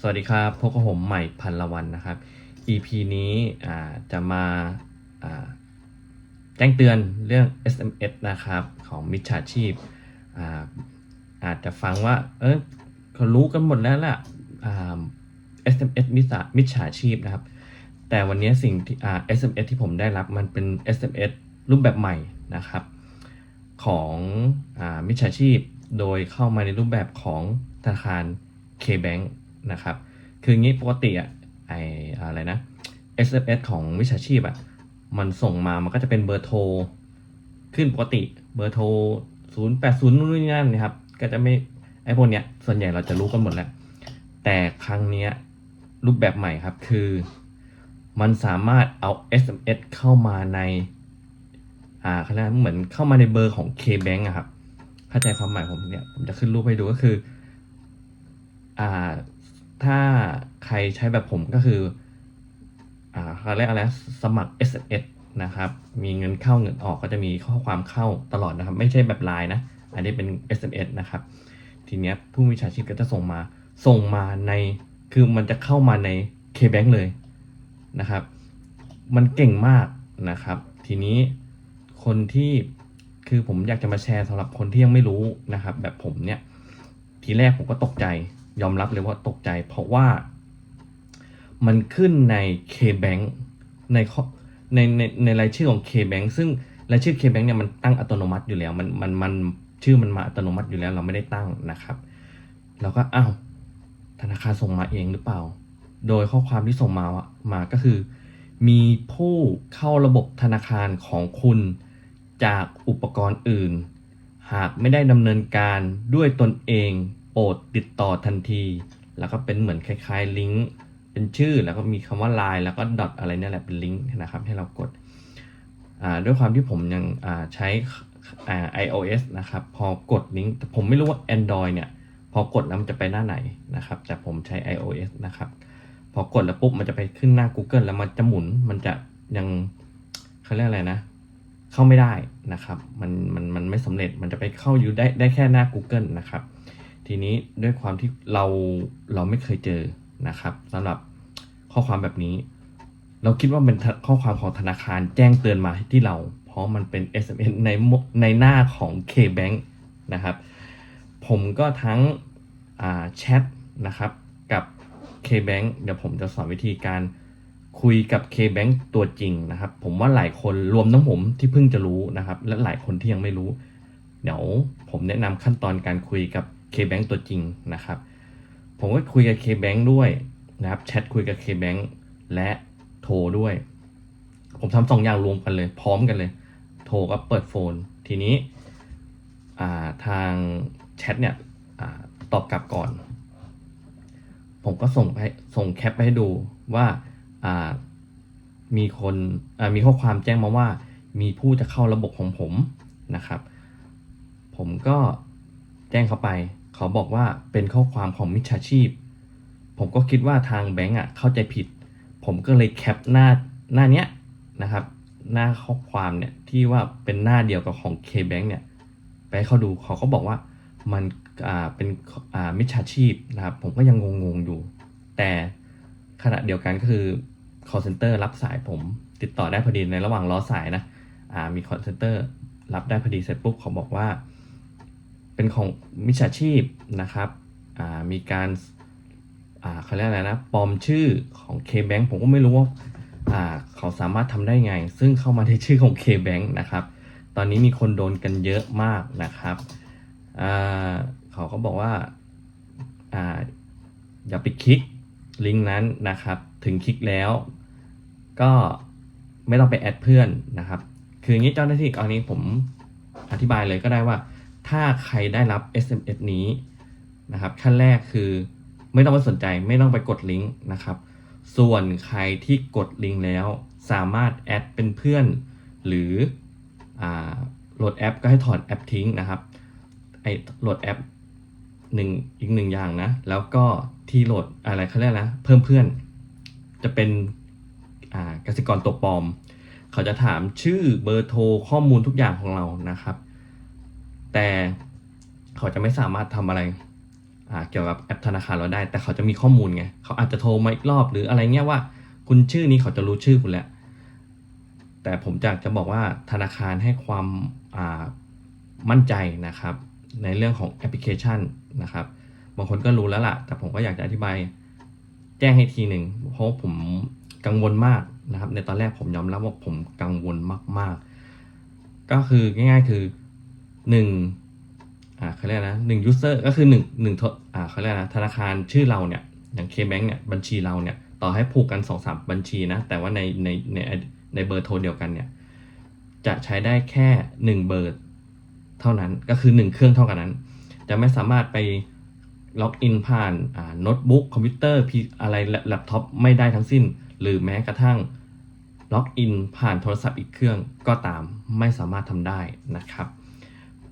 สวัสดีครับพบกับผมใหม่พันละวันนะครับ EP นี้จะมาาแจ้งเตือนเรื่อง SMS นะครับ ของมิจฉาชีพอาอาจจะฟังว่า เออเขารู้กันหมดแล้วล่ะ SMS มิจฉามิจฉาชีพนะครับ แต่วันนี้สิ่งที่ SMS ที่ผมได้รับมันเป็น SMS รูปแบบใหม่นะครับ ของอมิจฉาชีพโดยเข้ามาในรูปแบบของธนาคาร K-Bank นะครับ คืองี้ปกติอะไออะไรนะ SMS ของมิจฉาชีพอะมันส่งมามันก็จะเป็นเบอร์โทร ขึ้นปกติเบอร์โทร 0 8 0นู่นนี่นั่นนะครับ ก็จะไม่ไอพวกเนี้ยส่วนใหญ่เราจะรู้กันหมดแล้ว แต่ครั้งเนี้ยรูปแบบใหม่ครับคือ มันสามารถเอา SMS เข้ามาใน อ่าเขาเรียกว่าเหมือนเข้ามาในเบอร์ของ K-Bank อะครับเข้าใจความหมายผมเนี่ยผมจะขึ้นรูปให้ดูก็คือ อ่า ถ้าใครใช้แบบผมก็คืออ่าเขาเรียกอะไรสมัคร SMS นะครับ มีเงินเข้าเงินออกก็จะมีข้อความเข้าตลอดนะครับ ไม่ใช่แบบไลน์นะ อันนี้เป็น SMS นะครับ ทีเนี้ยผู้มีชาชีพก็จะส่งมา ส่งมาใน คือมันจะเข้ามาใน K-Bank เลยนะครับ มันเก่งมากนะครับ ทีนี้คนที่ คือผมอยากจะมาแชร์สำหรับคนที่ยังไม่รู้นะครับ แบบผมเนี่ย ทีแรกผมก็ตกใจ ยอมรับเลยว่าตกใจ เพราะว่ามันขึ้นใน K-Bank ในในในในรายชื่อของ K-Bank ซึ่งรายชื่อ K-Bank เนี่ยมันตั้งอัตโนมัติอยู่แล้ว มันมันมันชื่อมันมาอัตโนมัติอยู่แล้วเราไม่ได้ตั้งนะครับเราก็อ้าวธนาคารส่งมาเองหรือเปล่า โดยข้อความที่ส่งมาอะมาก็คือ มีผู้เข้าระบบธนาคารของคุณจากอุปกรณ์อื่น หากไม่ได้ดำเนินการด้วยตนเอง ปรดติดต่อทันที แล้วก็เป็นเหมือนคล้ายๆลิงก์เป็นชื่อแล้วก็มีคำว่า Line แล้วก็ดอทอะไรเนี่ยแหละเป็นลิงก์นะครับให้เรากดด้วยความที่ผมยังใช้ iOS นะครับ พอกดลิงก์แต่ผมไม่รู้ว่า Android เนี่ย พอกดแล้วมันจะไปหน้าไหนนะครับ แต่ผมใช้ iOS นะครับ พอกดแล้วปุ๊บมันจะไปขึ้นหน้า Google แล้วมันจะหมุนมันจะยังเขาเรียกอะไรนะ เข้าไม่ได้นะครับ มันมันมันไม่สำเร็จมันจะไปเข้าอยู่ได้ได้แค่หน้า Google นะครับ ทีนี้ด้วยความที่เราเราไม่เคยเจอนะครับสำหรับข้อความแบบนี้ เราคิดว่าเป็นข้อความของธนาคารแจ้งเตือนมาที่เรา เพราะมันเป็น SMS ในโมในหน้าของ K-Bank นะครับ ผมก็ทั้งแชทนะครับกับ K-Bank เดี๋ยวผมจะสอนวิธีการคุยกับ K-Bank ตัวจริงนะครับ ผมว่าหลายคนรวมทั้งผมที่เพิ่งจะรู้นะครับ และหลายคนที่ยังไม่รู้ เดี๋ยวผมแนะนำขั้นตอนการคุยกับ K-Bank ตัวจริงนะครับ ผมก็คุยกับ K-Bank ด้วยนะครับแชทคุยกับ K-Bank และโทรด้วย ผมทำสองอย่างรวมกันเลย พร้อมกันเลย โทรกับเปิดโฟน ทีนี้าทางแชทเนี่ยอตอบกลับก่อน ผมก็ส่งไปส่งแคปไปให้ดูว่าามีคนมีข้อความแจ้งมาว่า มีผู้จะเข้าระบบของผมนะครับ ผมก็ จ้งเขาไป เขาบอกว่าเป็นข้อความของมิจฉาชีพ ผมก็คิดว่าทางแบงก์อะเข้าใจผิด ผมก็เลยแคปหน้าหน้าเนี้ยนะครับ หน้าข้อความเนี่ยที่ว่าเป็นหน้าเดียวกับของ K-Bank เนี่ยไปเขาดูเขาก็บอกว่ามันอ่าเป็นอ่ามิจฉาชีพนะครับ ผมก็ยังงงๆอยู่ แต่ขณะเดียวกันก็คือ call center รับสายผมติดต่อได้พอดีในระหว่างรอสายนะอ่ามี call center รับได้พอดีเสร็จปุ๊บเขาบอกว่า เป็นของมิจฉาชีพนะครับมีการเขาเรียกอะไรนะปลอมชื่อของ K-Bank ผมก็ไม่รู้ว่าเขาสามารถทำได้ไง ซึ่งเข้ามาในชื่อของ K-Bank นะครับ ตอนนี้มีคนโดนกันเยอะมากนะครับเขาก็บอกว่าอาอย่าไปคลิกลิงก์นั้นนะครับ ถึงคลิกแล้ว ก็ไม่ต้องไปแอดเพื่อนนะครับ คืออย่างนี้เจ้าหน้าที่กรณีผมอธิบายเลยก็ได้ว่า ถ้าใครได้รับ SMS นี้นะครับ ขั้นแรกคือไม่ต้องไปสนใจไม่ต้องไปกดลิงก์นะครับ ส่วนใครที่กดลิงก์แล้ว สามารถแอดเป็นเพื่อน หรืออโหลดแอปก็ให้ถอดแอปทิ้งนะครับไอโหลดแอปหนึ่งอีกหนึ่งอย่างนะ แล้วก็ที่โหลดอะไรเขาเรียกนะเพิ่มเพื่อน จะเป็นกสิกรตัวปลอม เขาจะถามชื่อเบอร์โทรข้อมูลทุกอย่างของเรานะครับ แต่เขาจะไม่สามารถทำอะไรเกี่ยวกับแอปธนาคารเราได้ แต่เขาจะมีข้อมูลไงเขาอาจจะโทรมาอีกรอบหรืออะไรเงี้ยว่า คุณชื่อนี้เขาจะรู้ชื่อคุณแหละแต่ผมอยากจะบอกว่าธนาคารให้ความมั่นใจนะครับ ในเรื่องของแอปพลิเคชันนะครับ บางคนก็รู้แล้วล่ะ แต่ผมก็อยากจะอธิบายแจ้งให้ทีหนึ่งเพราะผมกังวลมากนะครับ ในตอนแรกผมยอมรับว่าผมกังวลมาก ๆ ก็คือง่าย ๆ คือ หนึ่งอ่าเขาเรียกนะหนึ่งยูเซอร์ก็คือหนึ่งหนึ่งทอ่าเขาเรียกนะธนาคารชื่อเราเนี่ยอย่าง K-Bank เนี่ยบัญชีเราเนี่ยต่อให้ผูกกันสองสามบัญชีนะ แต่ว่าในในในในเบอร์โทรเดียวกันเนี่ยจะใช้ได้แค่หนึ่งเบอร์เท่านั้นก็คือหนึ่งเครื่องเท่ากันนั้น จะไม่สามารถไปล็อกอินผ่านโน้ตบุ๊กคอมพิวเตอร์พีอะไรแล็ปท็อปไม่ได้ทั้งสิ้น หรือแม้กระทั่งล็อกอินผ่านโทรศัพท์อีกเครื่องก็ตามไม่สามารถทำได้นะครับ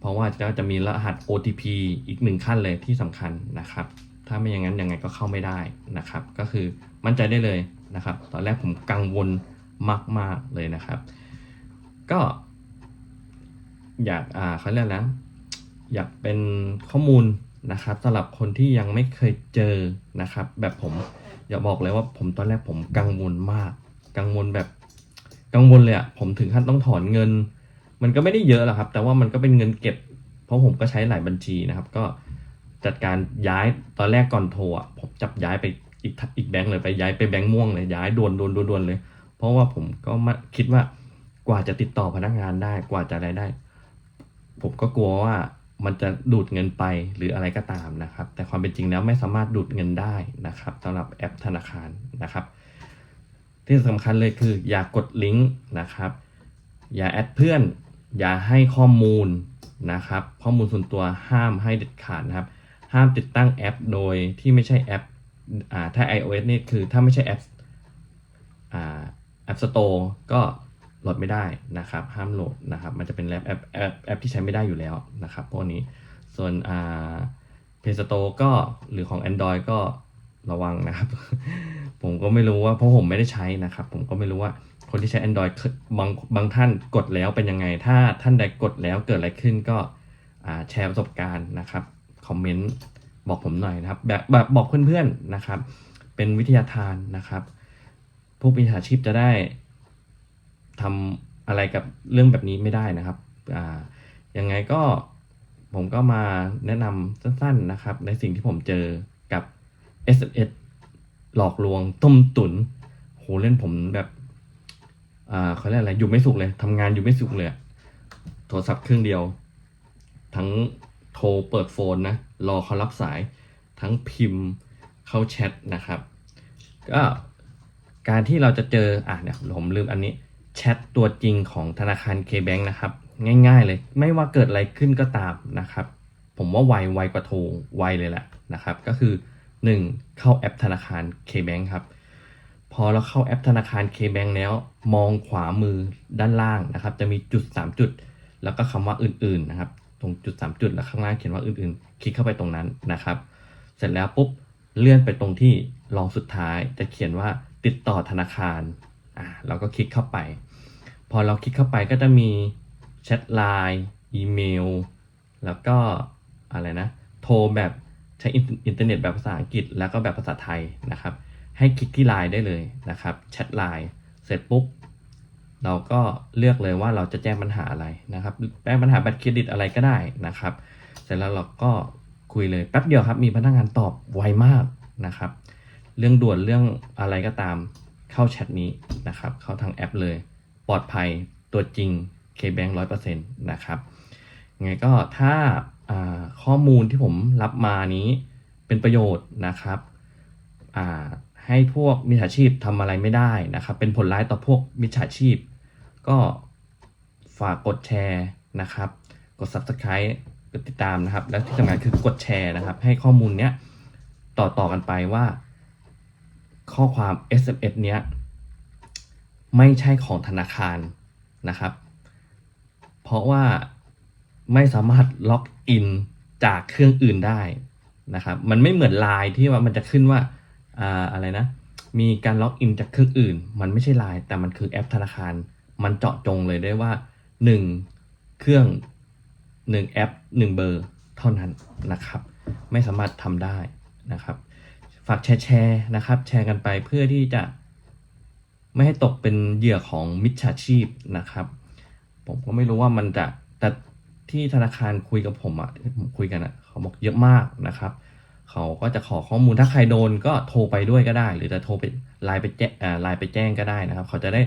เพราะว่าจะจะมีรหัส OTP อีกหนึ่งขั้นเลยที่สำคัญนะครับ ถ้าไม่อย่างนั้นยังไงก็เข้าไม่ได้นะครับ ก็คือมั่นใจได้เลยนะครับ ตอนแรกผมกังวลมาก ๆ เลยนะครับ ก็ อยากอ่าเขาเรียกนะอยากเป็นข้อมูลนะครับสำหรับคนที่ยังไม่เคยเจอนะครับ แบบผมอย่าบอกเลยว่าผมตอนแรกผมกังวลมาก กังวลแบบกังวลเลยอะผมถึงขั้นต้องถอนเงิน มันก็ไม่ได้เยอะหรอกครับ แต่ว่ามันก็เป็นเงินเก็บ เพราะผมก็ใช้หลายบัญชีนะครับ ก็จัดการย้ายตอนแรกก่อนโทรอะผมจับย้ายไปอีกอีกแบงค์เลยไปย้ายไปแบงค์ม่วงเลยย้ายด่วนด่วนด่วนเลย เพราะว่าผมก็มาคิดว่ากว่าจะติดต่อพนักงานได้กว่าจะอะไรได้ ผมก็กลัวว่ามันจะดูดเงินไปหรืออะไรก็ตามนะครับ แต่ความเป็นจริงแล้วไม่สามารถดูดเงินได้นะครับสำหรับแอปธนาคารนะครับ ที่สำคัญเลยคืออย่ากดลิงก์นะครับ อย่าแอดเพื่อน อย่าให้ข้อมูลนะครับ ข้อมูลส่วนตัวห้ามให้เด็ดขาดนะครับ ห้ามติดตั้งแอปโดยที่ไม่ใช่แอปอ่าถ้า iOS นี่คือถ้าไม่ใช่แอปอ่า App Store ก็โหลดไม่ได้นะครับ ห้ามโหลดนะครับ มันจะเป็นแอปแอปแอปแอปที่ใช้ไม่ได้อยู่แล้วนะครับพวกนี้ส่วนอ่า Play Store ก็หรือของ Android ก็ระวังนะครับ ผมก็ไม่รู้ว่าเพราะผมไม่ได้ใช้นะครับ ผมก็ไม่รู้ว่า คนที่ใช้ Android บางบางท่านกดแล้วเป็นยังไง ถ้าท่านใดกดแล้วเกิดอะไรขึ้นก็แชร์ประสบการณ์นะครับคอมเมนต์บอกผมหน่อยนะครับ แบบแบบบอกเพื่อนๆนะครับ เป็นวิทยาทานนะครับผู้มีอาชีพจะได้ทำอะไรกับเรื่องแบบนี้ไม่ได้นะครับอ่ายังไงก็ผมก็มาแนะนำสั้นๆนะครับ ในสิ่งที่ผมเจอกับ s s หลอกลวงต้มตุนโหเล่นผมแบบ เขาเรียกอะไรอยู่ไม่สุขเลยทำงานอยู่ไม่สุขเลยอะโทรศัพท์เครื่องเดียว ทั้งโทรเปิดโฟนนะ รอเขารับสาย ทั้งพิมพ์เข้าแชทนะครับ ก็การที่เราจะเจอ อะเนี่ยผมลืมอันนี้ แชทตัวจริงของธนาคาร K-Bank นะครับ ง่ายๆเลย ไม่ว่าเกิดอะไรขึ้นก็ตามนะครับ ผมว่าไวไวกว่าโทรไวเลยแหละนะครับ ก็คือ 1. เข้าแอปธนาคาร K-Bank ครับ พอเราเข้าแอปธนาคาร K-Bank แล้ว มองขวามือด้านล่างนะครับ จะมีจุด 3 จุด แล้วก็คำว่าอื่นๆนะครับ ตรงจุด 3 จุดแล้วข้างล่างเขียนว่าอื่นๆ คลิกเข้าไปตรงนั้นนะครับ เสร็จแล้วปุ๊บเลื่อนไปตรงที่รองสุดท้ายจะเขียนว่าติดต่อธนาคารอ่าเราก็คลิกเข้าไป พอเราคลิกเข้าไปก็จะมีแชทไลน์อีเมล แล้วก็อะไรนะ โทรแบบใช้อินเทอร์เน็ตแบบภาษาอังกฤษ แล้วก็แบบภาษาไทยนะครับ ให้คลิกที่ไลน์ได้เลยนะครับแชทไลน์เสร็จปุ๊บ เราก็เลือกเลยว่าเราจะแจ้งปัญหาอะไรนะครับแจ้งปัญหาบัตรเครดิตอะไรก็ได้นะครับ เสร็จแล้วเราก็คุยเลยแป๊บเดียวครับ มีพนักงานตอบไวมากนะครับ เรื่องด่วนเรื่องอะไรก็ตามเข้าแชทนี้นะครับ เข้าทางแอปเลย ปลอดภัยตัวจริง KBank ร้อยเปอร์เซ็นต์นะครับไงก็ถ้าาข้อมูลที่ผมรับมานี้เป็นประโยชน์นะครับอ่า ให้พวกมิจฉาชีพทำอะไรไม่ได้นะครับ เป็นผลร้ายต่อพวกมิจฉาชีพ ก็ฝากกดแชร์นะครับ กด subscribe กดติดตามนะครับ และที่สำคัญคือกดแชร์นะครับ ให้ข้อมูลเนี้ยต่อต่อกันไปว่า ข้อความ SMS เนี้ยไม่ใช่ของธนาคารนะครับ เพราะว่าไม่สามารถล็อกอินจากเครื่องอื่นได้นะครับ มันไม่เหมือนไลน์ที่ว่ามันจะขึ้นว่า อ่าอะไรนะ มีการล็อกอินจากเครื่องอื่น มันไม่ใช่ไลน์แต่มันคือแอปธนาคาร มันเจาะจงเลยได้ว่า 1 เครื่อง 1 แอป 1 เบอร์เท่านั้นนะครับ ไม่สามารถทำได้นะครับ ฝากแชร์แชร์นะครับ แชร์กันไปเพื่อที่จะไม่ให้ตกเป็นเหยื่อของมิจฉาชีพนะครับ ผมก็ไม่รู้ว่ามันจะแต่ที่ธนาคารคุยกับผมอะที่ผมคุยกันอะเขาบอกเยอะมากนะครับ เขาก็จะขอข้อมูลถ้าใครโดนก็โทรไปด้วยก็ได้ หรือจะโทรไปไลน์ไปแจ้งไลน์ไปแจ้งก็ได้นะครับ เขาจะได้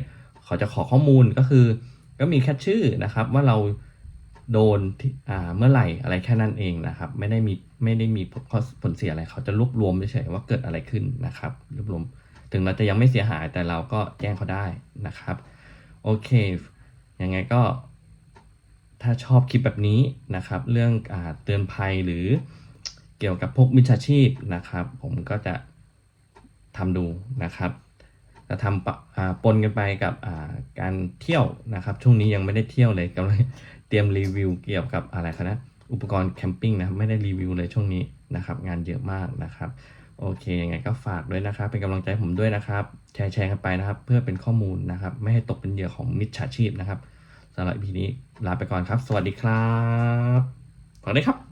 เขาจะขอข้อมูลก็คือ ก็มีแค่ชื่อนะครับ ว่าเราโดนอ่าเมื่อไหร่อะไรแค่นั้นเองนะครับ ไม่ได้มีไม่ได้มีผลเสียอะไร เขาจะรวบรวมเฉยว่าเกิดอะไรขึ้นนะครับรวบรวม ถึงเราจะยังไม่เสียหายแต่เราก็แจ้งเขาได้นะครับโอเคยังไงก็ถ้าชอบคลิปแบบนี้นะครับ เรื่องอเตือนภัยหรือ เกี่ยวกับพวกมิจฉาชีพนะครับ ผมก็จะทำดูนะครับจะทำปะปนกันไปกับการเที่ยวนะครับ ช่วงนี้ยังไม่ได้เที่ยวเลยกำลังเตรียมรีวิวเกี่ยวกับอะไรคะนะอุปกรณ์แคมปิ้งนะไม่ได้รีวิวเลยช่วงนี้นะครับ งานเยอะมากนะครับ โอเคยังไงก็ฝากด้วยนะครับ เป็นกำลังใจผมด้วยนะครับ แชร์แชร์กันไปนะครับ เพื่อเป็นข้อมูลนะครับ ไม่ให้ตกเป็นเหยื่อของมิจฉาชีพนะครับสำหรับ EP นี้ลาไปก่อนครับ สวัสดีครับฝากด้วยครับ